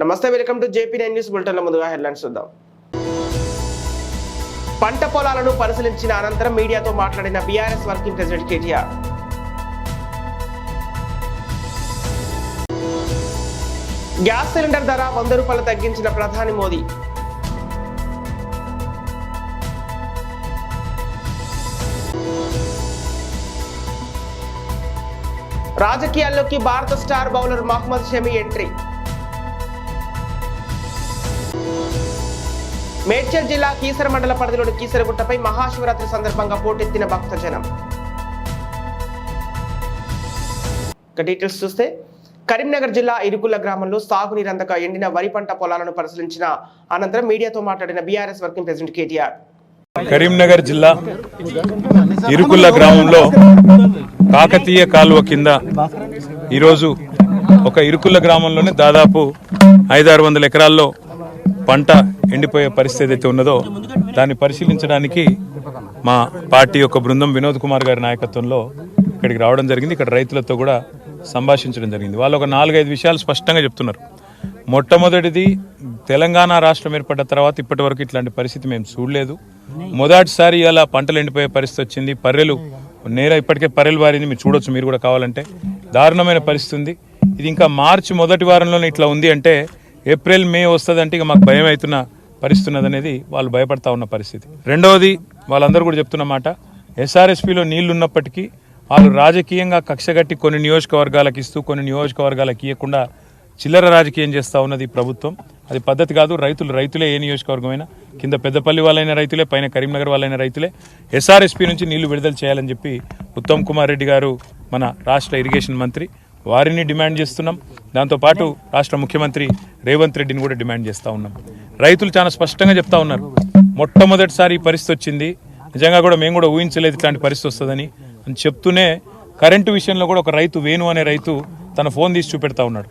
నమస్తే welcome to JP nine news బులెటిన్ల ముందుగా headlines చూద్దాం. పంట పొలాలను పరిశీలించిన అనంతరం మీడియాతో మాట్లాడిన BRS working president KTR. Gas cylinder ధర వంద రూపాయలు తగ్గించిన ప్రధాని మోదీ. రాజకీయాల్లోకి భారత star bowler Mohammed Shami entry. Medchal జిల్లా కీసర మండల పరిధిలోని కీసరగుట్టపై మహాశివరాత్రి సందర్భంగా పోటెత్తిన భక్తజనం. ఇక డీటెయిల్స్ చూస్తే కరీంనగర్ జిల్లా ఇరుకుల గ్రామంలో సాగునీరు అందక ఎండిన వరి పంట పొలాలను పరిశీలించిన అనంతరం మీడియాతో మాట్లాడిన BRS working president KTR. Karimnagar జిల్లా ఇరుకుల్ల గ్రామంలో కాకతీయ కాలువ కింద ఈరోజు ఒక ఇరుకుల్ల గ్రామంలోనే దాదాపు ఐదారు వందల ఎకరాల్లో పంట ఎండిపోయే పరిస్థితి అయితే ఉన్నదో దాన్ని పరిశీలించడానికి మా పార్టీ యొక్క బృందం వినోద్ కుమార్ గారి నాయకత్వంలో ఇక్కడికి రావడం జరిగింది. ఇక్కడ రైతులతో కూడా సంభాషించడం జరిగింది. వాళ్ళు ఒక నాలుగైదు విషయాలు స్పష్టంగా చెప్తున్నారు. మొట్టమొదటిది తెలంగాణ రాష్ట్రం ఏర్పడ్డ తర్వాత ఇప్పటి వరకు ఇట్లాంటి పరిస్థితి మేము చూడలేదు. మొదటిసారి ఇలా పంటలు ఎండిపోయే పరిస్థితి వచ్చింది. పర్రెలు నేర ఇప్పటికే పర్రెలు వారింది. మీరు చూడొచ్చు మీరు కూడా కావాలంటే. దారుణమైన పరిస్థితి ఉంది. ఇది ఇంకా మార్చి మొదటి వారంలోనే ఇట్లా ఉంది అంటే ఏప్రిల్ మే వస్తుంది అంటే ఇక మాకు భయం అవుతున్న పరిస్థితున్నది అనేది వాళ్ళు భయపడతా ఉన్న పరిస్థితి. రెండవది వాళ్ళందరూ కూడా చెప్తున్నమాట ఎస్ఆర్ఎస్పిలో నీళ్ళు ఉన్నప్పటికీ వాళ్ళు రాజకీయంగా కక్షగట్టి కొన్ని నియోజకవర్గాలకు ఇస్తూ కొన్ని నియోజకవర్గాలకు ఇవ్వకుండా చిల్లర రాజకీయం చేస్తూ ఉన్నది ప్రభుత్వం. అది పద్ధతి కాదు రైతులు రైతులే ఏ నియోజకవర్గమైనా కింద పెద్దపల్లి వాళ్ళైన రైతులే పైన కరీంనగర్ వాళ్ళైన రైతులే ఎస్ఆర్ఎస్పీ నుంచి నీళ్ళు విడుదల చేయాలని చెప్పి ఉత్తమ్ కుమార్ రెడ్డి గారు మన రాష్ట్ర ఇరిగేషన్ మంత్రి వారిని డిమాండ్ చేస్తున్నాం. దాంతోపాటు రాష్ట్ర ముఖ్యమంత్రి రేవంత్ రెడ్డిని కూడా డిమాండ్ చేస్తూ ఉన్నాం. రైతులు చాలా స్పష్టంగా చెప్తా ఉన్నారు. మొట్టమొదటిసారి ఈ పరిస్థితి వచ్చింది. నిజంగా కూడా మేము కూడా ఊహించలేదు ఇట్లాంటి పరిస్థితి వస్తుందని. అని చెప్తూనే కరెంటు విషయంలో కూడా ఒక రైతు వేణు అనే రైతు తన ఫోన్ తీసి చూపెడతా ఉన్నాడు.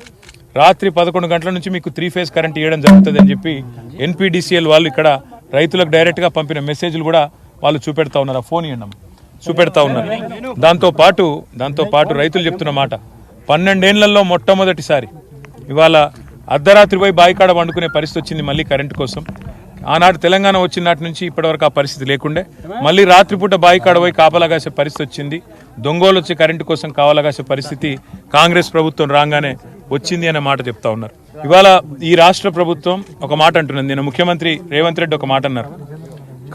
రాత్రి పదకొండు గంటల నుంచి మీకు త్రీ ఫేజ్ కరెంట్ ఇవ్వడం జరుగుతుంది అని చెప్పి ఎన్పిడిసిఎల్ వాళ్ళు ఇక్కడ రైతులకు డైరెక్ట్గా పంపిన మెసేజ్లు కూడా వాళ్ళు చూపెడతా ఉన్నారు. ఆ ఫోన్ ఇవ్వడం చూపెడతా ఉన్నారు. దాంతో పాటు దాంతో పాటు రైతులు చెప్తున్న మాట. పన్నెండేళ్ళలో మొట్టమొదటిసారి ఇవాళ అర్ధరాత్రి పోయి బాయికాడ వండుకునే పరిస్థితి వచ్చింది మళ్ళీ కరెంటు కోసం. ఆనాడు తెలంగాణ వచ్చిన నాటి నుంచి ఇప్పటివరకు ఆ పరిస్థితి లేకుండే. మళ్ళీ రాత్రిపూట బాయికాడ పోయి కాపలా కాసే పరిస్థితి వచ్చింది. దొంగోలు వచ్చి కరెంటు కోసం కావాలా కాసే పరిస్థితి కాంగ్రెస్ ప్రభుత్వం రాగానే వచ్చింది అనే మాట చెప్తా ఉన్నారు. ఇవాళ ఈ రాష్ట్ర ప్రభుత్వం ఒక మాట అంటున్నది. నేను ముఖ్యమంత్రి రేవంత్ రెడ్డి ఒక మాట అన్నారు.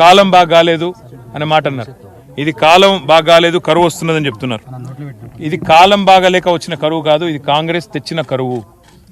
కాలం బాగా కాలేదు అనే మాట అన్నారు. ఇది కాలం బాగా కాలేదు కరువు వస్తున్నదని చెప్తున్నారు. ఇది కాలం బాగాలేక వచ్చిన కరువు కాదు ఇది కాంగ్రెస్ తెచ్చిన కరువు.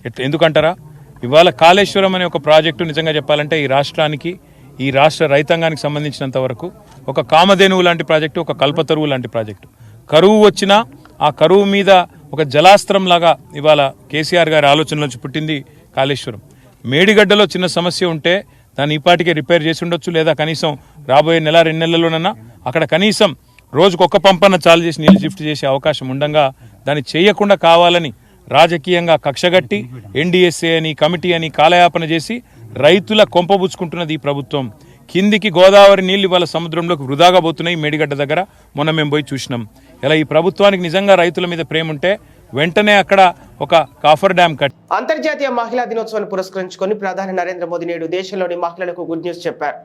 ఎట్- ఎందుకంటారా? ఇవాళ కాళేశ్వరం అనే ఒక ప్రాజెక్టు నిజంగా చెప్పాలంటే ఈ రాష్ట్రానికి ఈ రాష్ట్ర రైతాంగానికి సంబంధించినంత వరకు ఒక కామధేనువు లాంటి ప్రాజెక్టు ఒక కల్పతరువు లాంటి ప్రాజెక్టు. కరువు వచ్చినా ఆ కరువు మీద ఒక జలాస్త్రం లాగా ఇవాళ కేసీఆర్ గారి ఆలోచన నుంచి పుట్టింది కాళేశ్వరం. మేడిగడ్డలో చిన్న సమస్య ఉంటే దాన్ని ఇప్పటికే రిపేర్ చేసి ఉండొచ్చు లేదా కనీసం రాబోయే నెల రెండు నెలల్లోనన్నా అక్కడ కనీసం రోజుకు ఒక్క పంపన్న చాలు చేసి నీళ్ళు షిఫ్ట్ చేసే అవకాశం ఉండగా దాన్ని చేయకుండా కావాలని రాజకీయంగా కక్షగట్టి ఎన్డీఎస్ఏ అని కమిటీ అని కాలయాపన చేసి రైతుల కొంపబుచ్చుకుంటున్నది ఈ ప్రభుత్వం. కిందికి గోదావరి నీళ్ళు ఇవాళ సముద్రంలోకి వృధాగా పోతున్నాయి మేడిగడ్డ దగ్గర. మొన్న మేము పోయి చూసినాం. ఇలా ఈ ప్రభుత్వానికి నిజంగా రైతుల మీద ప్రేమ ఉంటే వెంటనే అక్కడ ఒక కాఫర్ డ్యామ్ కట్ అంతర్జాతీయ మహిళా దినోత్సవాన్ని పురస్కరించుకొని ప్రధాని నరేంద్ర మోదీ నేడు దేశంలోని మహిళలకు గుడ్ న్యూస్ చెప్పారు.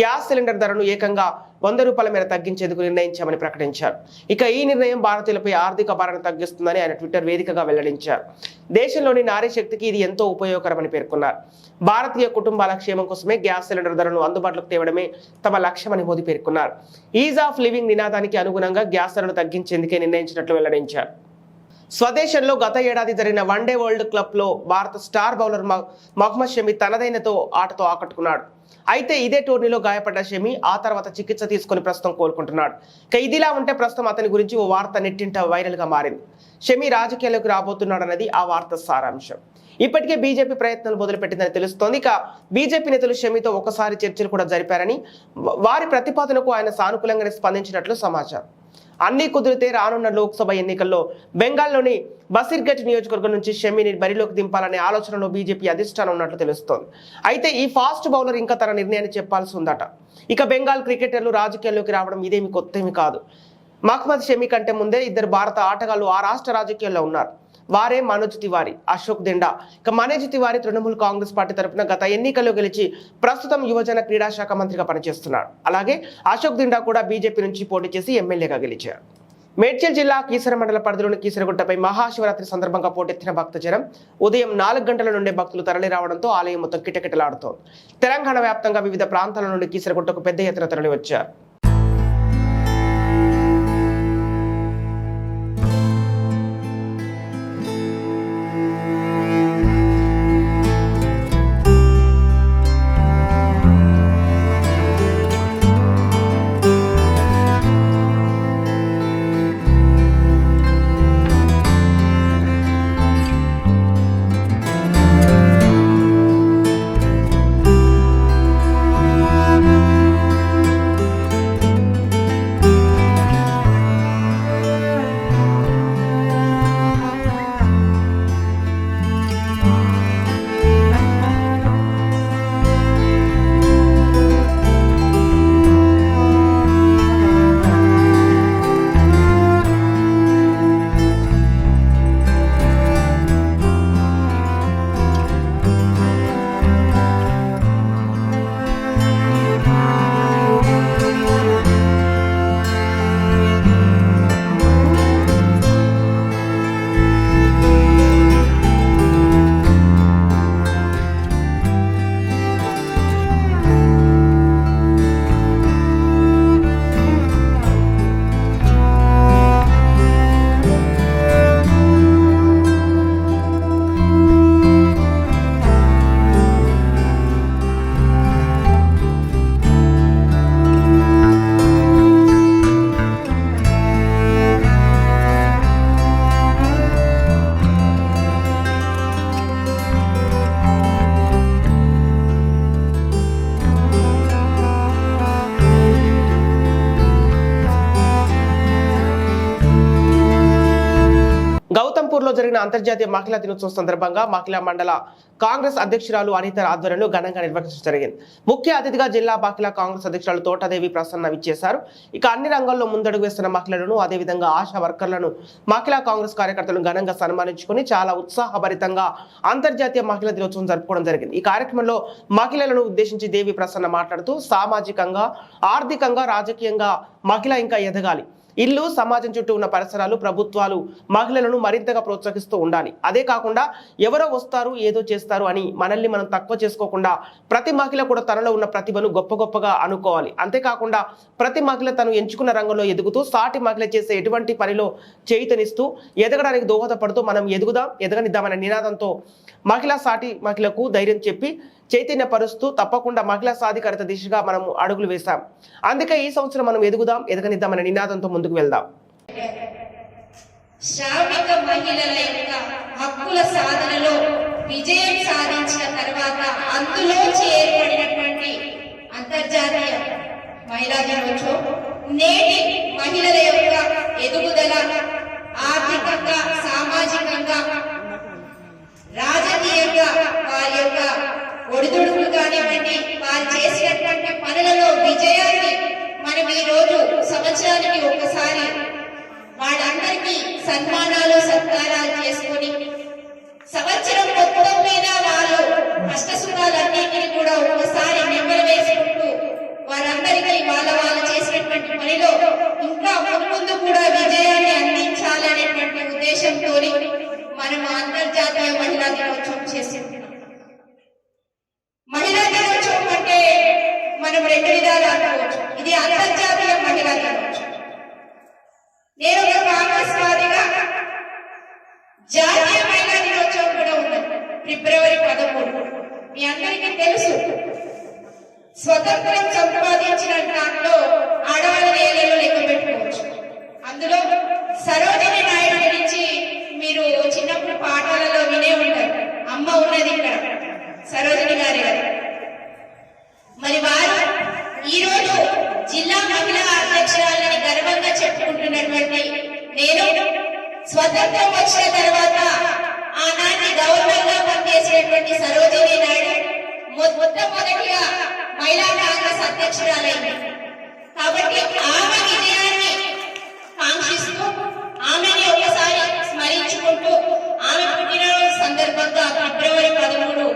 గ్యాస్ సిలిండర్ ధరను ఏకంగా వంద రూపాయల మేర తగ్గించేందుకు నిర్ణయించామని ప్రకటించారు. ఇక ఈ నిర్ణయం భారతీయులపై ఆర్థిక భారాన్ని తగ్గిస్తుందని ఆయన ట్విట్టర్ వేదికగా వెల్లడించారు. దేశంలోని నారీ శక్తికి ఇది ఎంతో ఉపయోగకరమని పేర్కొన్నారు. భారతీయ కుటుంబాల క్షేమం కోసమే గ్యాస్ సిలిండర్ ధరను అందుబాటులోకి తేవడమే తమ లక్ష్యమని మోదీ పేర్కొన్నారు. ఈజ్ ఆఫ్ లివింగ్ నినాదానికి అనుగుణంగా గ్యాస్ ధరను తగ్గించేందుకే నిర్ణయించినట్లు వెల్లడించారు. స్వదేశంలో గత ఏడాది జరిగిన వన్డే వరల్డ్ క్లబ్లో భారత స్టార్ బౌలర్ మ- మహ్మద్ షమి తనదైనతో ఆటతో ఆకట్టుకున్నాడు. అయితే ఇదే టోర్నీలో గాయపడ్డ షమి ఆ తర్వాత చికిత్స తీసుకుని ప్రస్తుతం కోలుకుంటున్నాడు. ఇక ఇదిలా ఉంటే ప్రస్తుతం అతని గురించి ఓ వార్త నెట్టింట వైరల్గా మారింది. షమి రాజకీయాల్లోకి రాబోతున్నాడన్నది ఆ వార్త సారాంశం. ఇప్పటికే బీజేపీ ప్రయత్నాలు మొదలుపెట్టిందని తెలుస్తోంది. ఇక బీజేపీ నేతలు షమితో ఒకసారి చర్చలు కూడా జరిపారని వారి ప్రతిపాదనకు ఆయన సానుకూలంగానే స్పందించినట్లు సమాచారం. అన్ని కుదిరితే రానున్న లోక్సభ ఎన్నికల్లో బెంగాల్లోని బసిర్గట్ నియోజకవర్గం నుంచి షమీని బరిలోకి దింపాలనే ఆలోచనలో బీజేపీ అధిష్టానం ఉన్నట్లు తెలుస్తోంది. అయితే ఈ ఫాస్ట్ బౌలర్ ఇంకా తన నిర్ణయాన్ని చెప్పాల్సి ఉందట ఇక బెంగాల్ క్రికెటర్లు రాజకీయాల్లోకి రావడం ఇదేమి కొత్తేమి కాదు. మహ్మద్ షమి కంటే ముందే ఇద్దరు భారత ఆటగాళ్ళు ఆ రాష్ట్ర రాజకీయాల్లో ఉన్నారు. వారే మనోజ్ తివారీ అశోక్ దిండా. ఇక మనోజ్ తివారీ తృణమూల్ కాంగ్రెస్ పార్టీ తరఫున గత ఎన్నికల్లో గెలిచి ప్రస్తుతం యువజన క్రీడా శాఖ మంత్రిగా పనిచేస్తున్నారు అలాగే అశోక్ దిండా కూడా బీజేపీ నుంచి పోటీ చేసి ఎమ్మెల్యేగా గెలిచారు. మేడ్చల్ జిల్లా కీసర మండల పరిధిలోని కీసరగుట్టపై మహాశివరాత్రి సందర్భంగా పోటెత్తిన భక్తజనం ఉదయం నాలుగు గంటల నుండే భక్తులు తరలి రావడంతో ఆలయం మొత్తం కిటకిటలాడుతోంది. తెలంగాణ వ్యాప్తంగా వివిధ ప్రాంతాల నుండి కీసరగుట్టకు పెద్ద ఎత్తున తరలి వచ్చారు గతంలో జరిగిన అంతర్జాతీయ మహిళా దినోత్సవం సందర్భంగా మహిళా మండల కాంగ్రెస్ అధ్యక్షురాలు అనిత ఆధ్వర్యంలో ఘనంగా నిర్వహించడం జరిగింది. ముఖ్య అతిథిగా జిల్లా మహిళా కాంగ్రెస్ అధ్యక్షురాలు తోటదేవి ప్రసన్న విచ్చేశారు. ఇక అన్ని రంగాల్లో ముందడుగు వేస్తున్న మహిళలను అదేవిధంగా ఆశా వర్కర్లను మహిళా కాంగ్రెస్ కార్యకర్తలను ఘనంగా సన్మానించుకుని చాలా ఉత్సాహభరితంగా అంతర్జాతీయ మహిళా దినోత్సవం జరుపుకోవడం జరిగింది. ఈ కార్యక్రమంలో మహిళలను ఉద్దేశించి దేవి ప్రసన్న మాట్లాడుతూ సామాజికంగా ఆర్థికంగా రాజకీయంగా మహిళ ఇంకా ఎదగాలి. ఇల్లు సమాజం చుట్టూ ఉన్న పరిసరాలు ప్రభుత్వాలు మహిళలను మరింతగా ప్రోత్సహిస్తూ ఉండాలి. అదే కాకుండా ఎవరో వస్తారు ఏదో చేస్తారు అని మనల్ని మనం తక్కువ చేసుకోకుండా ప్రతి మహిళ కూడా తనలో ఉన్న ప్రతిభను గొప్ప గొప్పగా అనుకోవాలి. అంతేకాకుండా ప్రతి మహిళ తను ఎంచుకున్న రంగంలో ఎదుగుతూ సాటి మహిళ చేసే ఎటువంటి పనిలో చేయితనిస్తూ ఎదగడానికి దోహదపడుతూ మనం ఎదుగుదాం ఎదగనిద్దామనే నినాదంతో మహిళా సాటి మహిళకు ధైర్యం చెప్పి చైతన్యపరుస్తూ తప్పకుండా మహిళా సాధికారత దిశగా మనం అడుగులు వేశాం. అందుకే ఈ సంవత్సరం మనం ఎదుగుదాం ఎదగనిద్దామనే నినాదంతో ముందుకు వెళ్దాం. శ్రామిక మహిళల యొక్క హక్కుల సాధనలో విజయం సాధించిన తర్వాత అందులోంచి ఏర్పడినటువంటి అంతర్జాతీయ మహిళా దినోత్సవం నేటి మహిళల యొక్క ఎదుగుదల ఆర్థికంగా సామాజికంగా రాజకీయంగా వారి యొక్క ఒడిదుడుకులు కానివ్వండి వారు చేసినటువంటి పనులలో విజయాన్ని మనం ఈ రోజు సంవత్సరానికి ఒకసారి వాళ్ళందరికీ సన్మానాలు సత్కారాలు చేసుకొని సంవత్సరం మొత్తం మీద వాళ్ళు కష్ట సుఖాలన్నింటినీ కూడా ఒకసారి నెమ్మలు వేసుకుంటూ వారందరికీ వాళ్ళ వాళ్ళు చేసినటువంటి పనిలో ఇంకా ముందు కూడా విజయాన్ని అందించాలనేటువంటి ఉద్దేశంతో మనం అంతర్జాతీయ మహిళా దినోత్సవం చేస్తున్నాం మహిళా దినోత్సవం అంటే మనం రెండు విధాలు అనుకోవచ్చు ఇది అంతర్జాతీయ మహిళా దినోత్సవం నేను ఒక కాంగ్రెస్ వాదిగా జాతీయ మహిళా దినోత్సవం కూడా ఉన్నది ఫిబ్రవరి పదమూడు. మీ అందరికీ తెలుసు స్వతంత్రం సంపాదించిన దాంట్లో ఆడవాళ్ళని ఏలేలో లెక్క పెట్టుకోవచ్చు. అందులో సరోజిని చేసినటువంటి నేను స్వతంత్రం వచ్చిన తర్వాత ఆనాటి గవర్నర్గా పనిచేసినటువంటి సరోజిని నాయుడు మొట్టమొదటిగా మహిళా కాంగ్రెస్ అధ్యక్షురాలైంది. కాబట్టి ఆమె విజయాన్ని కాంక్షిస్తూ ఆమెని ఒకసారి స్మరించుకుంటూ ఆమె పుట్టినరోజు సందర్భంగా ఫిబ్రవరి పదమూడు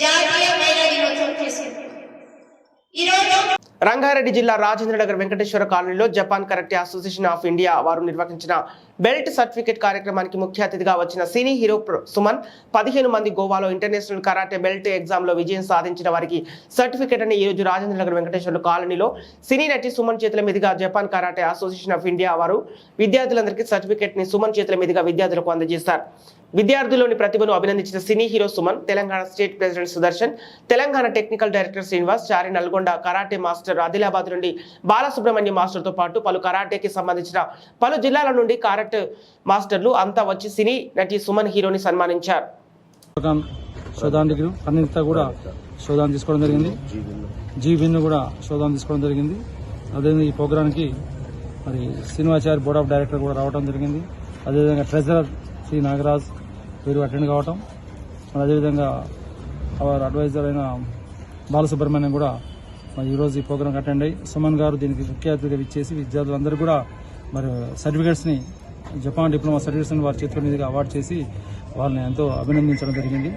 జాతీయ మహిళా దినోత్సవం చేసింది. ఈరోజు రంగారెడ్డి జిల్లా రాజేంద్రనగర్ వెంకటేశ్వర కాలనీలో Japan karate association of India వారు నిర్వహించిన బెల్ట్ సర్టిఫికేట్ కార్యక్రమానికి ముఖ్య అతిథిగా వచ్చిన సినీ హీరో సుమన్ పదిహేను మంది గోవాలో ఇంటర్నేషనల్ కరాటే బెల్ట్ ఎగ్జామ్లో విజయం సాధించిన వారికి సర్టిఫికేట్ అని ఈ రోజు రాజేంద్రనగర్ వెంకటేశ్వర కాలనీలో సినీ నటి సుమన్ చేతుల మీదుగా Japan karate association of India వారు విద్యార్థులందరికీ సర్టిఫికేట్ని సుమన్ చేతుల మీదుగా విద్యార్థులకు అందజేశారు విద్యార్థుల్లోని ప్రతిభను అభినందించిన cine hero Suman Telangana state president Sudarshan Telangana technical director Srinivas Chari Nalgonda karate master Adilabad నుండి బాలసుబ్రహ్మణ్యం మాస్టర్తో పాటు పలు కరాటేకి సంబంధించిన పలు జిల్లాల నుండి కరాటే మాస్టర్లు అంతా వచ్చి సినీ నటి సుమన్ హీరోని సన్మానించారు. అన్నింటితో కూడా శోధన తీసుకోవడం జరిగింది. జీ విన్ కూడా శోధన తీసుకోవడం జరిగింది. అదేవిధంగా ఈ ప్రోగ్రాంకి మరి శ్రీనివాచారి బోర్డ్ ఆఫ్ డైరెక్టర్ కూడా రావడం జరిగింది. అదేవిధంగా ట్రెజరర్ శ్రీ నాగరాజ్ వీరు అటెండ్ కావటం. మరి అదేవిధంగా అవర్ అడ్వైజర్ అయిన బాలసుబ్రహ్మణ్యం కూడా మరి ఈరోజు ఈ ప్రోగ్రాంకి అటెండ్ అయ్యి సుమన్ గారు దీనికి ముఖ్య అతిథిగా ఇచ్చేసి విద్యార్థులందరూ కూడా మరి సర్టిఫికేట్స్ని జపాన్ డిప్లొమా సర్టిఫికేట్స్ని వారి చేతుల మీదుగా అవార్డు చేసి వాళ్ళని ఎంతో అభినందించడం జరిగింది.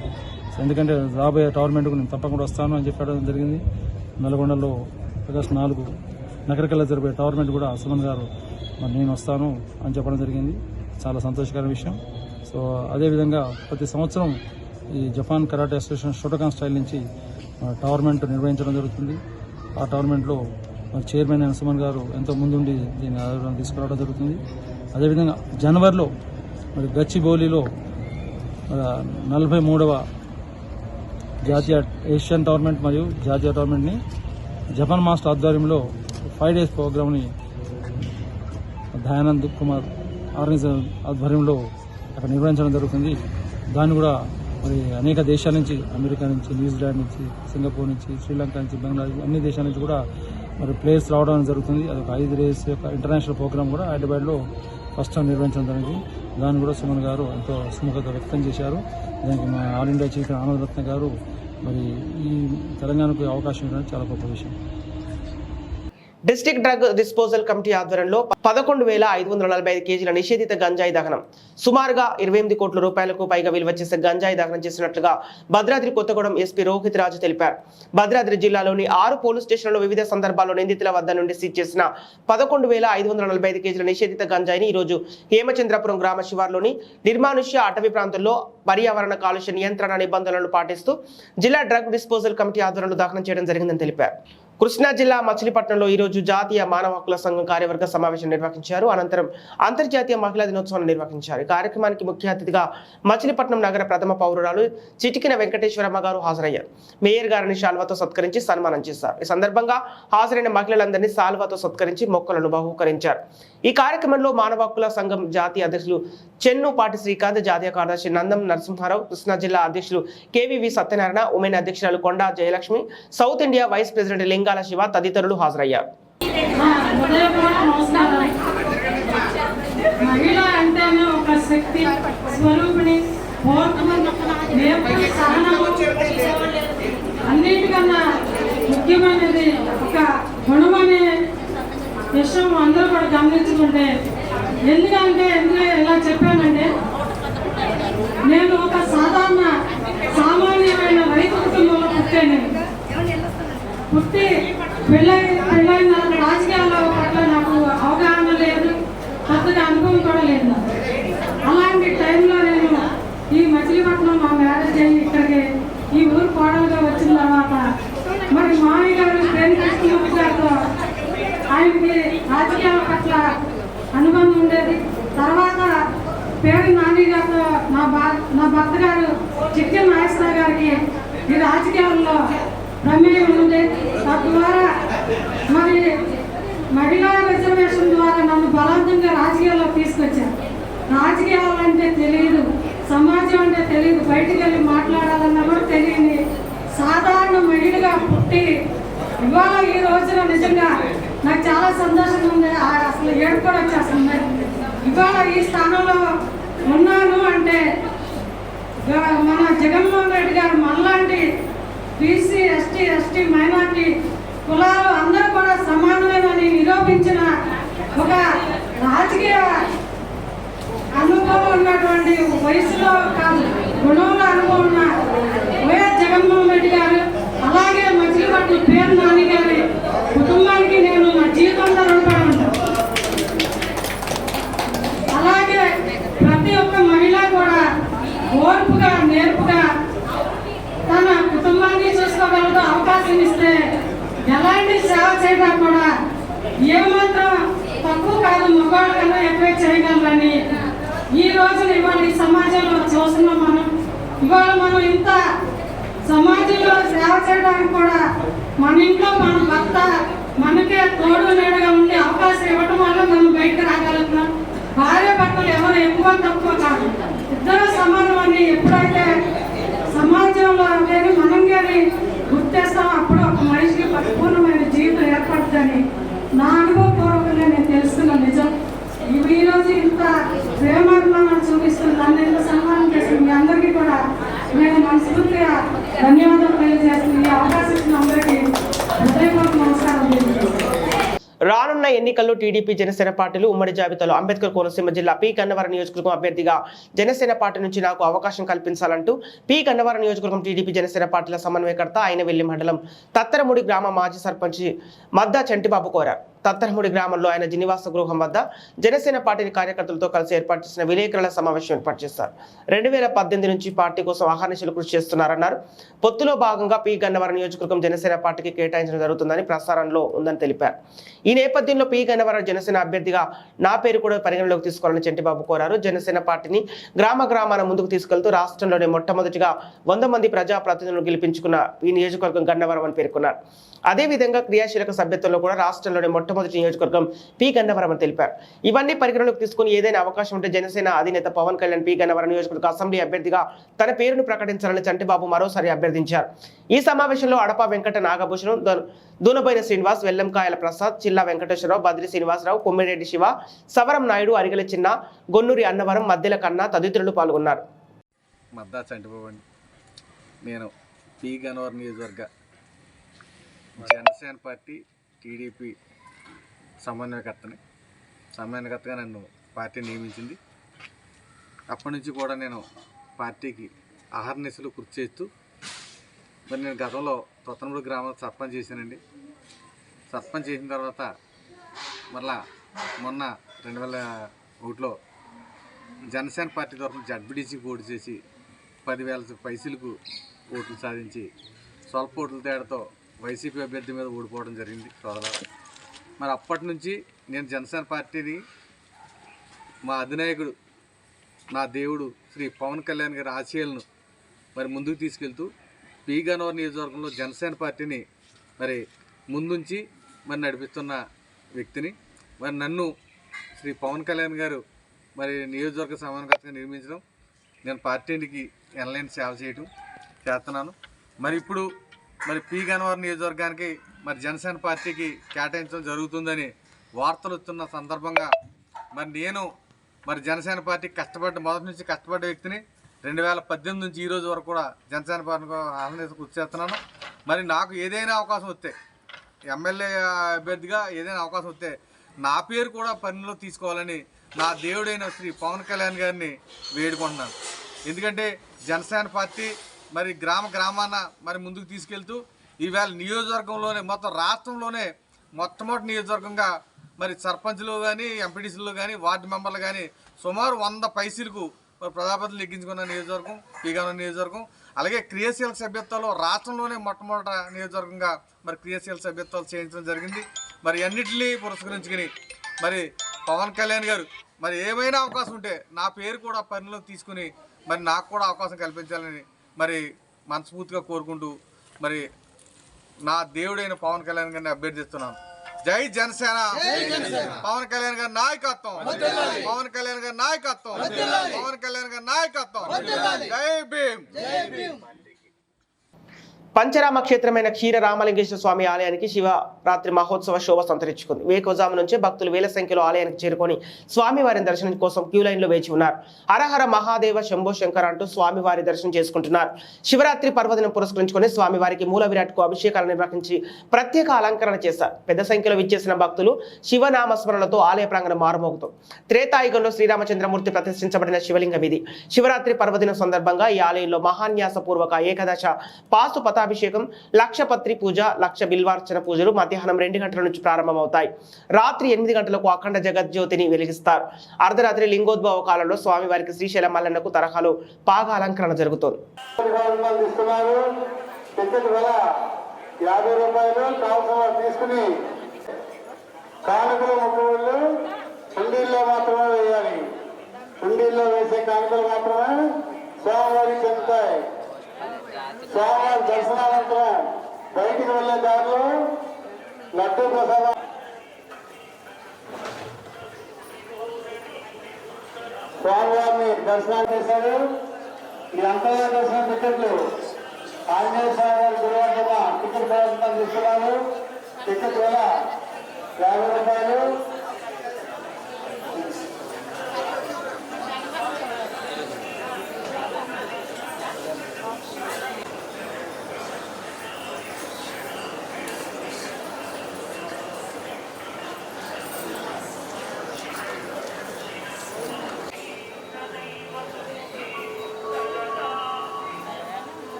సో ఎందుకంటే రాబోయే టోర్నమెంట్కు నేను తప్పకుండా వస్తాను అని చెప్పడం జరిగింది. నల్గొండలో ఆగస్టు నాలుగు నగరకల్లా జరిపే టోర్నమెంట్ కూడా సుమన్ గారు మరి నేను వస్తాను అని చెప్పడం జరిగింది. చాలా సంతోషకరమైన విషయం. సో అదేవిధంగా ప్రతి సంవత్సరం ఈ Japan karate association Shotokan style నుంచి టోర్నమెంట్ నిర్వహించడం జరుగుతుంది. ఆ టోర్నమెంట్లో చైర్మన్ అయిన సుమన్ గారు ఎంతో ముందుండి దీన్ని తీసుకురావడం జరుగుతుంది. అదేవిధంగా జనవరిలో మరి గచ్చిబౌలిలో నలభై మూడవ జాతీయ ఏషియన్ టోర్నమెంట్ మరియు జాతీయ టోర్నమెంట్ని జపాన్ మాస్టర్ ఆధ్వర్యంలో ఫైవ్ డేస్ ప్రోగ్రామ్ని దయానంద్ కుమార్ ఆర్గనైజర్ ఆధ్వర్యంలో అక్కడ నిర్వహించడం జరుగుతుంది. దాన్ని కూడా మరి అనేక దేశాల నుంచి అమెరికా నుంచి న్యూజిలాండ్ నుంచి సింగపూర్ నుంచి శ్రీలంక నుంచి బంగ్లాదేశ్ అన్ని దేశాల నుంచి కూడా మరి ప్లేయర్స్ రావడం జరుగుతుంది. ఒక ఐదు డేస్ యొక్క ఇంటర్నేషనల్ ప్రోగ్రామ్ కూడా హైదరాబాద్లో ఫస్ట్ టైం నిర్వహించడం జరిగింది దాన్ని కూడా సుమన్ గారు ఎంతో సుముఖత వ్యక్తం చేశారు. దానికి మా ఆల్ ఇండియా చీఫ్ ఆనందరత్న గారు మరి ఈ తెలంగాణకు అవకాశం ఇవ్వడానికి చాలా గొప్ప విషయం. డిస్టిక్ డ్రగ్ డిస్పోజల్ కమిటీ ఆధ్వర్యంలో పదకొండు వేల ఐదు వందల నలభై ఐదు కేజీల నిషేధిత గంజాయి దహనం. సుమారుగా ఇరవై ఎనిమిది కోట్ల రూపాయలకు పైగా విలువ చేసే గంజాయి దహనం చేసినట్లుగా భద్రాద్రి కొత్తగూడెం ఎస్పీ రోహిత్ రాజు తెలిపారు. భద్రాద్రి జిల్లాలోని ఆరు పోలీస్ స్టేషన్లలో వివిధ సందర్భాల్లో నిందితుల వద్ద నుండి సీజ్ చేసిన పదకొండు వేల ఐదు వందల నలభై ఐదు కేజీల నిషేధిత గంజాయిని ఈరోజు హేమచంద్రపురం గ్రామ శివార్లోని నిర్మానుష్య అటవీ ప్రాంతంలో పర్యావరణ కాలుష్య నియంత్రణ నిబంధనలను పాటిస్తూ జిల్లా డ్రగ్ డిస్పోజల్ కమిటీ ఆధ్వర్యంలో దహనం చేయడం జరిగిందని తెలిపారు. కృష్ణా జిల్లా మచిలీపట్నంలో ఈరోజు జాతీయ మానవ హక్కుల సంఘం కార్యవర్గ సమావేశం నిర్వహించారు. అనంతరం అంతర్జాతీయ మహిళా దినోత్సవాన్ని నిర్వహించారు. ఈ కార్యక్రమానికి ముఖ్య అతిథిగా మచిలీపట్నం నగర ప్రథమ పౌరురాలు చిటికిన వెంకటేశ్వరమ్మ గారు హాజరయ్యారు. మేయర్ గారిని శాల్వాతో సత్కరించి సన్మానం చేశారు. ఈ సందర్భంగా హాజరైన మహిళలందరినీ శాల్వాతో సత్కరించి మొక్కలను బహూకరించారు. ఈ కార్యక్రమంలో మానవ హక్కుల సంఘం జాతీయ అధ్యక్షులు చెన్నుపాటి శ్రీకాంత్ జాతీయ కార్యదర్శి నందం నరసింహారావు కృష్ణా జిల్లా అధ్యక్షులు కేవీవి సత్యనారాయణ ఉమెన్ అధ్యక్షురాలు Konda Jayalakshmi south India vice president Lingala Shiva తదితరులు హాజరయ్యారు. మహిళ అంటేనే ఒక శక్తి స్వరూపిణి ఓర్పు అన్నిటికన్నా ముఖ్యమైనది ఒక గుణం విషయం అందరూ కూడా గమనించుకుంటే ఎందుకంటే ఎందుకు ఎలా చెప్పానంటే నేను ఒక సాధారణ సామాన్యమైన రైతు కుటుంబంలో పుట్టాను పుట్టి పెళ్ళై పెళ్ళైన నాకు రాజకీయాల్లో పట్ల నాకు అవగాహన లేదు పెద్దగా అనుభవం కూడా లేదు నాకు. అలాంటి టైంలో నేను ఈ మచిలీపట్నం మా మ్యారేజ్ అయ్యి ఇక్కడికి ఈ ఊరు కోడలుగా వచ్చిన తర్వాత మరి మామయ్య గారు ప్రేమ కృష్ణమూర్తి గారితో ఆయనకి రాజకీయాల పట్ల అనుబంధం ఉండేది తర్వాత పేరు నాని గారితో నా బా నా భర్త గారు చిక్కిన నాగేశ్వర గారికి ఈ రాజకీయాల్లో ప్రమేయం ఉంది తద్వారా మరి మహిళా రిజర్వేషన్ ద్వారా నన్ను బలవంతంగా రాజకీయాల్లో తీసుకొచ్చారు రాజకీయాలు అంటే తెలియదు సమాజం అంటే తెలియదు బయటికి వెళ్ళి మాట్లాడాలన్నా కూడా తెలియని సాధారణ మహిళగా పుట్టి ఇవాళ ఈ రోజున నిజంగా నాకు చాలా సంతోషంగా ఉంది. ఆ అసలు ఏడు కూడా వచ్చేస్తుంది ఇవాళ ఈ స్థానంలో ఉన్నాను అంటే మన జగన్మోహన్ రెడ్డి గారు మనలాంటి బీసీ ఎస్టీ ఎస్టీ మైనార్టీ కులాలు అందరూ కూడా సమానమేనని నిరూపించిన ఒక రాజకీయ అనుభవం ఉన్నటువంటి వయసులో గుణంలో అనుభవం ఉన్న వైఎస్ జగన్మోహన్ రెడ్డి గారు మీ పేరు నాని గారి కుటుంబానికి నేను నా జీవితంలో రుణపడి అలాగే ప్రతి ఒక్క మహిళ కూడా ఓర్పుగా నేర్పుగా తన కుటుంబాన్ని చూసుకోగలదు అవకాశం ఇస్తే ఎలాంటి సేవ చేయడం కూడా ఏమాత్రం తక్కువ కాదు మగవాళ్ళ కన్నా ఎక్కువ చేయగలరని ఈ రోజున ఇవాళ సమాజంలో చూస్తున్నాం మనం. ఇవాళ మనం ఇంత సమాజంలో సేవ చేయడానికి కూడా మన ఇంట్లో మన భర్త మనకే తోడు నీడగా ఉండే అవకాశం ఇవ్వడం వల్ల మనం బయటకు రాగలుగుతున్నాం. భార్య భర్తలు ఎవరు ఎక్కువ తక్కువ కాదు. ఇద్దరు సమానం అని ఎప్పుడైతే సమాజంలో అనేది మనం కానీ గుర్తిస్తాం అప్పుడు ఒక మనిషికి పరిపూర్ణమైన జీవితం ఏర్పడుతుందని నా అనుభవం ఈరోజు ఈ రోజు ఇంత ప్రేమాభిమానాలు చూపిస్తున్న నన్ను ఎంత సన్మానం చేస్తుంది మీ అందరికీ కూడా నేను మనస్ఫూర్తిగా ధన్యవాదాలు తెలియజేస్తుంది ఈ అవకాశం ఇచ్చిన అందరికీ హృదయపూర్వక నమస్కారం రానున్న ఎన్నికల్లో టీడీపీ జనసేన పార్టీలు ఉమ్మడి జాబితాలో అంబేద్కర్ కోనసీమ జిల్లా పి. కన్నవరం నియోజకవర్గం అభ్యర్థిగా జనసేన పార్టీ నుంచి నాకు అవకాశం కల్పించాలంటూ పి. కన్నవరం నియోజకవర్గం టీడీపీ జనసేన పార్టీల సమన్వయకర్త ఆయన అయినవెల్లి మండలం తత్తరముడి గ్రామ మాజీ సర్పంచ్ మద్దా చంటిబాబు కోరారు. తత్తరముడి గ్రామంలో ఆయన నివాస గృహం వద్ద జనసేన పార్టీ కార్యకర్తలతో కలిసి ఏర్పాటు చేసిన విలేకరుల సమావేశం ఏర్పాటు చేశారు. రెండు వేల పద్దెనిమిది నుంచి పార్టీ కోసం అహర్నిశలు కృషి చేస్తున్నారన్నారు. పొత్తులో భాగంగా పి గన్నవరం నియోజకవర్గం జనసేన పార్టీకి కేటాయించడం జరుగుతుందని ప్రసారంలో ఉందని తెలిపారు. ఈ నేపథ్యంలో పి గన్నవరం జనసేన అభ్యర్థిగా నా పేరు కూడా పరిగణలోకి తీసుకోవాలని చెంటిబాబు కోరారు. జనసేన పార్టీని గ్రామ గ్రామాల ముందుకు తీసుకెళ్తూ రాష్ట్రంలోనే మొట్టమొదటిగా వంద మంది ప్రజాప్రతినిధులను గెలిపించుకున్న ఈ నియోజకవర్గం గన్నవరం అని పేర్కొన్నారు. అదేవిధంగా క్రియాశీలక సభ్యత్వంలో కూడా రాష్ట్రంలోనే మొట్టమొదటి నియోజకవర్గం పి. గన్నవరం అని తెలిపారు. ఇవన్నీ పరిగణలోకి తీసుకుని ఏదైనా అవకాశం ఉంటే జనసేన అధినేత పవన్ కళ్యాణ్ పి. గన్నవరం నియోజకవర్గ అసెంబ్లీ అభ్యర్థిగా తన పేరును ప్రకటించాలని చంటిబాబు మరోసారి అభ్యర్థించారు. ఈ సమావేశంలో అడప వెంకట నాగభూషణం ద- దూనబోయిన శ్రీనివాస్ వెల్లంకాయల ప్రసాద్ చిల్లా వెంకటేశ్వరరావు బద్రి శ్రీనివాసరావు కొమ్మిరెడ్డి శివ సవరం నాయుడు అరిగల చిన్న గొన్నూరి అన్నవరం మద్దెల కన్నా తదితరులు పాల్గొన్నారు. మద్దా చంటిబాబు నేను పి. గన్నవరం నియోజకవర్గ జనసేన పార్టీ టీడీపీ సమన్వయకర్తని సమన్వయకర్తగా నన్ను పార్టీ నియమించింది. అప్పటి నుంచి కూడా నేను పార్టీకి అహర్నిశలు కృషి చేస్తూ మరి నేను గతంలో తొత్తనమూడు గ్రామంలో సర్పంచ్ చేశానండి. సర్పంచ్ చేసిన తర్వాత మరలా మొన్న రెండు వేల ఒకటిలో జనసేన పార్టీ తరఫున జడ్బిడిసికి పోటీ చేసి పదివేల పైసలకు ఓట్లు సాధించి స్వల్ప ఓట్ల తేడాతో వైసీపీ అభ్యర్థి మీద ఓడిపోవడం జరిగింది. సోదర మరి అప్పటి నుంచి నేను జనసేన పార్టీని మా అధినాయకుడు నా దేవుడు శ్రీ పవన్ కళ్యాణ్ గారి ఆశయాలను మరి ముందుకు తీసుకెళ్తూ పీ. నియోజకవర్గంలో జనసేన పార్టీని మరి ముందుంచి మరి నడిపిస్తున్న వ్యక్తిని మరి నన్ను శ్రీ పవన్ కళ్యాణ్ గారు మరి నియోజకవర్గ సమానకర్తగా నిర్మించడం నేను పార్టీకి ఎన్లైన్ సేవ చేయడం చేస్తున్నాను. మరి ఇప్పుడు మరి పి. గన్నవరం నియోజకవర్గానికి మరి జనసేన పార్టీకి కేటాయించడం జరుగుతుందని వార్తలు వస్తున్న సందర్భంగా మరి నేను మరి జనసేన పార్టీ కష్టపడ్డ మొదటి నుంచి కష్టపడ్డ వ్యక్తిని రెండు వేల పద్దెనిమిది నుంచి ఈ రోజు వరకు కూడా జనసేన పార్టీ ఆనంద కృషి చేస్తున్నాను. మరి నాకు ఏదైనా అవకాశం వస్తే ఎమ్మెల్యే అభ్యర్థిగా ఏదైనా అవకాశం వస్తే నా పేరు కూడా పనిలో తీసుకోవాలని నా దేవుడైన శ్రీ పవన్ కళ్యాణ్ గారిని వేడుకుంటున్నాను. ఎందుకంటే జనసేన పార్టీ మరి గ్రామ గ్రామాన మరి ముందుకు తీసుకెళ్తూ ఈవేళ నియోజకవర్గంలోనే మొత్తం రాష్ట్రంలోనే మొట్టమొదటి నియోజకవర్గంగా మరి సర్పంచ్లు కానీ ఎంపీటీసీలు కానీ వార్డు మెంబర్లు కానీ సుమారు వంద పైసలకు మరి ప్రజాపతిలు ఎక్కించుకున్న నియోజకవర్గం పీగాన నియోజకవర్గం. అలాగే క్రియాశీల సభ్యత్వంలో రాష్ట్రంలోనే మొట్టమొదట నియోజకవర్గంగా మరి క్రియాశీల సభ్యత్వాలు చేయించడం జరిగింది. మరి అన్నిటినీ పురస్కరించుకుని మరి పవన్ కళ్యాణ్ గారు మరి ఏమైనా అవకాశం ఉంటే నా పేరు కూడా పరిణిలోకి తీసుకుని మరి నాకు కూడా అవకాశం కల్పించాలని మరి మనస్ఫూర్తిగా కోరుకుంటూ మరి నా దేవుడైన పవన్ కళ్యాణ్ గారిని అభ్యర్థిస్తున్నాను. జై జనసేన. పవన్ కళ్యాణ్ గారి నాయకత్వం. పవన్ కళ్యాణ్ గారి నాయకత్వం. పవన్ కళ్యాణ్ గారి నాయకత్వం. జై భీమ్. పంచరామ క్షేత్రమైన క్షీర రామలింగేశ్వర స్వామి ఆలయానికి శివరాత్రి మహోత్సవ శోభ సంతరించుకుంది. వేకోజాము నుంచే భక్తులు వేల సంఖ్యలో ఆలయానికి చేరుకొని స్వామివారి దర్శనం కోసం క్యూ లైన్లో వేచి ఉన్నారు. హరహర మహాదేవ శంభో శంకర్ అంటూ స్వామివారి దర్శనం చేసుకుంటున్నారు. శివరాత్రి పర్వదినం పురస్కరించుకొని స్వామివారికి మూల విరాట్కు అభిషేకాలు నిర్వహించి ప్రత్యేక అలంకరణ చేశారు. పెద్ద సంఖ్యలో విచ్చేసిన భక్తులు శివనామస్మరణలతో ఆలయ ప్రాంగణం మారుమోగుతాం త్రేతాయుగంలో శ్రీరామచంద్రమూర్తి ప్రతిష్ఠించబడిన శివలింగం ఇది శివరాత్రి పర్వదినం సందర్భంగా ఈ ఆలయంలో మహాన్యాస పూర్వక పాసు పాసు పతాభిషేకం లక్ష పత్రి పూజ లక్ష బిల్వార్చన పూజలు మధ్యాహ్నం రెండు గంటల నుంచి ప్రారంభమవుతాయి. రాత్రి ఎనిమిది గంటలకు అఖండ జగజ్యోతిని వెలిగిస్తారు. అర్ధరాత్రి లింగోద్భవ కాలంలో స్వామివారికి శ్రీశైల మల్లన్నకు తరహాలో బాగా అలంకరణ జరుగుతుంది. యాభై రూపాయలు వారు తీసుకుని కానుకలు హుండీల్లో మాత్రమే వేయాలి హుండీల్లో వేసే కానుకలు మాత్రమే స్వామివారికి చెందుతాయి స్వామివారి దర్శనానంతరం బయటికి వెళ్ళే దారిలో లడ్డూ ప్రసాదం. స్వామివారిని దర్శనాలు చేశారు. ఈ అంతర్గత దర్శన టికెట్లు ఆంజనేయ స్వామి గారి గురువారం టికెట్ ప్రయత్నం తీసుకున్నారు. టికెట్ వేల యాభై రూపాయలు.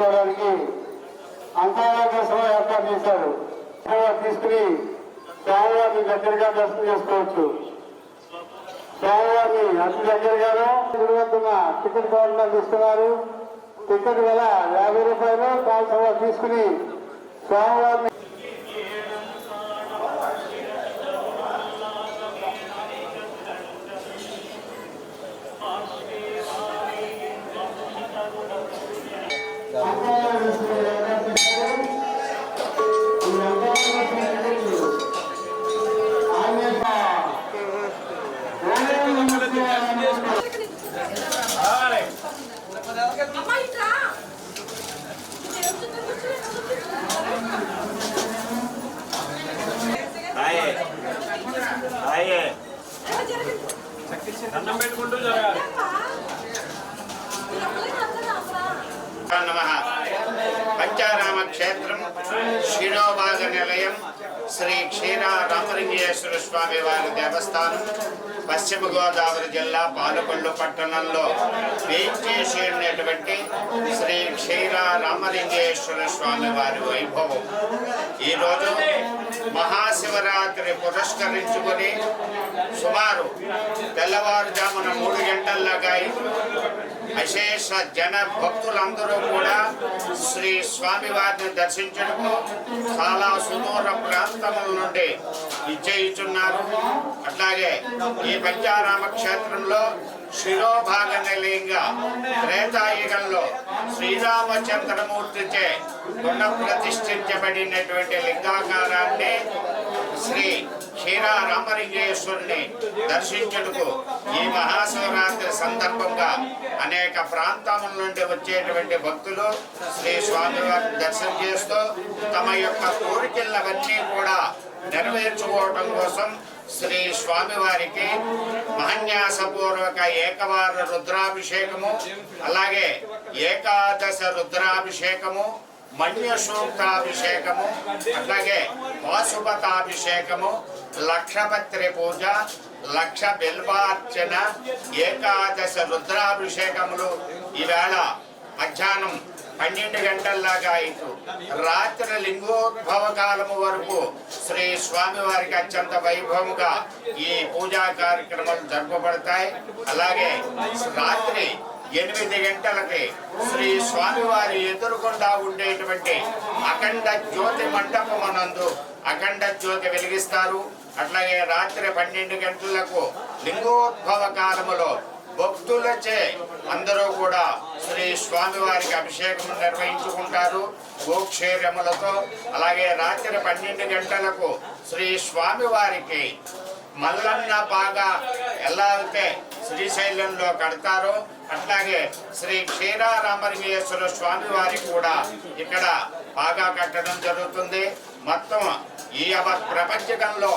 దర్శనం చేసుకోవడానికి అంతర్గత దర్శనం ఏర్పాటు చేశారు. తీసుకుని స్వామివారిని దగ్గరగా దర్శనం చేసుకోవచ్చు. స్వామివారిని అతి దగ్గరగాను తిరుగుతున్న టికెట్ కౌంటర్ ఇస్తున్నారు టికెట్ వెల యాభై రూపాయలు కావాల్సిన తీసుకుని స్వామివారిని అంతర్గత దర్శనం ఏర్పాటు చేశారు. ఈ అంతర్గత దర్శనం టికెట్లు ఆంజనేయ నమ పంచారామ క్షేత్రం శిరోభాగ నిలయం శ్రీ క్షీర రామలింగేశ్వర స్వామి వారి దేవస్థానం పశ్చిమ గోదావరి జిల్లా పాలకొల్లు పట్టణంలో వేంచేసి ఉన్నటువంటి శ్రీ క్షీర రామలింగేశ్వర స్వామి వారి వైభవం. ఈరోజు మహాశివరాత్రి పురస్కరించుకొని సుమారు తెల్లవారుజామున మూడు గంటల్లాగా అశేష జన భక్తులందరూ కూడా శ్రీ స్వామివారిని దర్శించడము చాలా సుదూర ప్రాంతముల నుండి ఇచ్చేయుచున్నారు అట్లాగే ఈ పంచారామ క్షేత్రంలో శిరోభాగ నిలయంగా త్రేతాయుగంలో శ్రీరామచంద్రమూర్తిచే పునఃప్రతిష్ఠించబడినటువంటి లింగాకారాన్ని శ్రీ క్షీరా రామలింగేశ్వరుని దర్శించుటకు ఈ మహాశివరాత్రి సందర్భంగా అనేక ప్రాంతముల నుండి వచ్చేటువంటి భక్తులు శ్రీ స్వామివారిని దర్శనం చేస్తూ తమ యొక్క కోరికలవన్నీ కూడా నెరవేర్చుకోవటం కోసం శ్రీ స్వామివారికి మహన్యాసపూర్వక ఏకవార రుద్రాభిషేకము అలాగే ఏకాదశ రుద్రాభిషేకము మన్య అలాగే వాసుపతాభిషేకము లక్షపత్రి పూజ లక్ష బిల్వార్చన ఏకాదశ రుద్రాభిషేకములు ఈవేళ మధ్యాహ్నం పన్నెండు గంటల్లాగా ఇటు రాత్రి లింగోద్భవ కాలము వరకు శ్రీ స్వామివారికి అత్యంత వైభవముగా ఈ పూజా కార్యక్రమాలు జరపబడతాయి. అలాగే రాత్రి ఎనిమిది గంటలకి శ్రీ స్వామివారి ఎదురుకుండా ఉండేటువంటి అఖండ జ్యోతి మండపమునందు అఖండ జ్యోతి వెలిగిస్తారు. అట్లాగే రాత్రి పన్నెండు గంటలకు లింగోద్భవ కాలములో భక్తులచే అందరూ కూడా శ్రీ స్వామివారికి అభిషేకం నిర్వహించుకుంటారు. గోక్షేరములతో అలాగే రాత్రి పన్నెండు గంటలకు శ్రీ స్వామివారికి మల్లన్న బాగా ఎలా అయితే శ్రీశైలంలో కడతారు. అట్లాగే శ్రీ క్షీరారామలింగేశ్వర స్వామి వారి కూడా ఇక్కడ బాగా కట్టడం జరుగుతుంది. మొత్తం ఈ ప్రపంచకంలో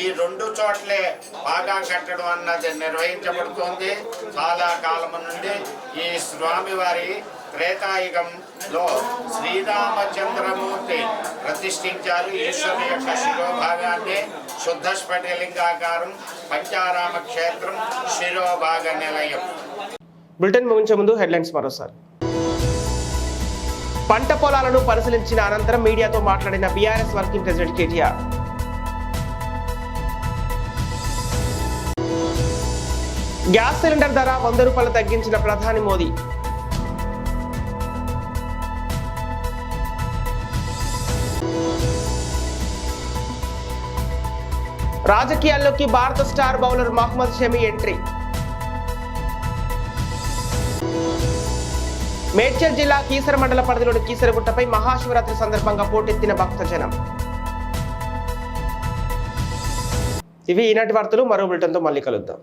ఈ రెండు చోట్లే బాగా కట్టడం అన్నది నిర్వహించబడుతోంది. చాలా కాలం నుండి ఈ స్వామివారి త్రేతాయుగంలో శ్రీరామచంద్రమూర్తి ప్రతిష్ఠించారు. ఈశ్వరు యొక్క శిరోభాగాన్ని శుద్ధ స్ఫటిలింగాకారం పంచారామ క్షేత్రం శిరోభాగ నిలయం బ్రిటన్ ముగించే ముందు హెడ్లైన్స్ మరోసారి. పంట పొలాలను పరిశీలించిన అనంతరం మీడియాతో మాట్లాడిన BRS working president KTR. Gas cylinder ధర వంద రూపాయలు తగ్గించిన ప్రధాని మోదీ. రాజకీయాల్లోకి భారత star bowler Mohammed Shami entry. Medchal జిల్లా కీసర మండల పరిధిలోని కీసరగుట్టపై మహాశివరాత్రి సందర్భంగా పోటెత్తిన భక్తజనం. ఇవి ఈనాటి వార్తలు. మరో బ్రిటన్తో మళ్ళీ కలుద్దాం.